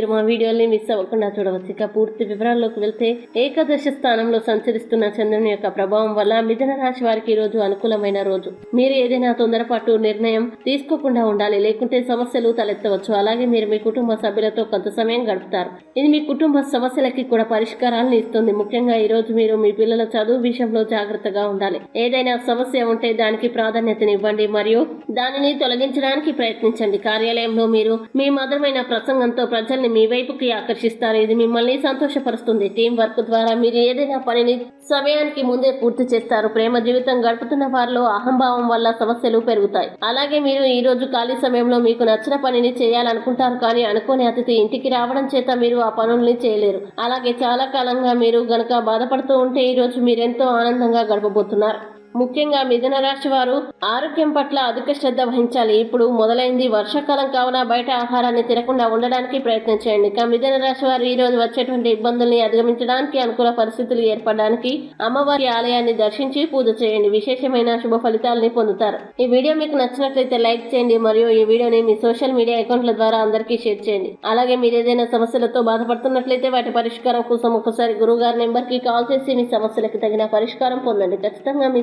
మీరు మా వీడియోని మిస్ అవ్వకుండా చూడవచ్చు. ఇక పూర్తి వివరాల్లోకి వెళ్తే ఏకాదశ స్థానంలో సంచరిస్తున్న చంద్రుని యొక్క ప్రభావం వల్ల మిథున రాశి వారికి ఈ రోజు అనుకూలమైన రోజు. మీరు ఏదైనా తొందరపాటు నిర్ణయం తీసుకోకుండా ఉండాలి. లేకుంటే సమస్యలు తలెత్తవచ్చు. అలాగే మీరు మీ కుటుంబ సభ్యులతో కొంత సమయం గడుపుతారు. ఇది మీ కుటుంబ సమస్యలకి కూడా పరిష్కారాలను ఇస్తుంది. ముఖ్యంగా ఈ రోజు మీరు మీ పిల్లల చదువు విషయంలో జాగ్రత్తగా ఉండాలి. ఏదైనా సమస్య ఉంటే దానికి ప్రాధాన్యతనివ్వండి మరియు దానిని తొలగించడానికి ప్రయత్నించండి. కార్యాలయంలో మీరు మీ మధురమైన ప్రసంగంతో ప్రజల్ని మీ వైపుకి ఆకర్షిస్తారు. ఇది మిమ్మల్ని సంతోషపరుస్తుంది. టీం వర్క్ ద్వారా మీరు ఏదైనా పనిని సమయానికి ముందే పూర్తి చేస్తారు. ప్రేమ జీవితం గడుపుతున్న వారిలో అహంభావం వల్ల సమస్యలు పెరుగుతాయి. అలాగే మీరు ఈ రోజు ఖాళీ సమయంలో మీకు నచ్చిన పనిని చేయాలనుకుంటారు కానీ అనుకోని అతిథి ఇంటికి రావడం చేత మీరు ఆ పనుల్ని చేయలేరు. అలాగే చాలా కాలంగా మీరు గనక బాధపడుతూ ఉంటే ఈ రోజు మీరెంతో ఆనందంగా గడపబోతున్నారు. ముఖ్యంగా మిథున రాశి వారు ఆరోగ్యం పట్ల అధిక శ్రద్ధ వహించాలి. ఇప్పుడు మొదలైంది వర్షాకాలం కావున బయట ఆహారాన్ని తినకుండా ఉండడానికి ప్రయత్నం చేయండి. ఇక మిథున రాశి వారు ఈ రోజు వచ్చేటువంటి ఇబ్బందుల్ని అధిగమించడానికి అనుకూల పరిస్థితులు ఏర్పడడానికి అమ్మవారి ఆలయాన్ని దర్శించి పూజ చేయండి. విశేషమైన శుభ ఫలితాలని పొందుతారు. ఈ వీడియో మీకు నచ్చినట్లయితే లైక్ చేయండి. మరియు ఈ వీడియోని మీ సోషల్ మీడియా అకౌంట్ల ద్వారా అందరికీ షేర్ చేయండి. అలాగే మీరు ఏదైనా సమస్యలతో బాధపడుతున్నట్లయితే వాటి పరిష్కారం కోసం ఒకసారి గురువు గారి నెంబర్కి కాల్ చేసి మీ సమస్యలకు తగిన పరిష్కారం పొందండి. ఖచ్చితంగా మీ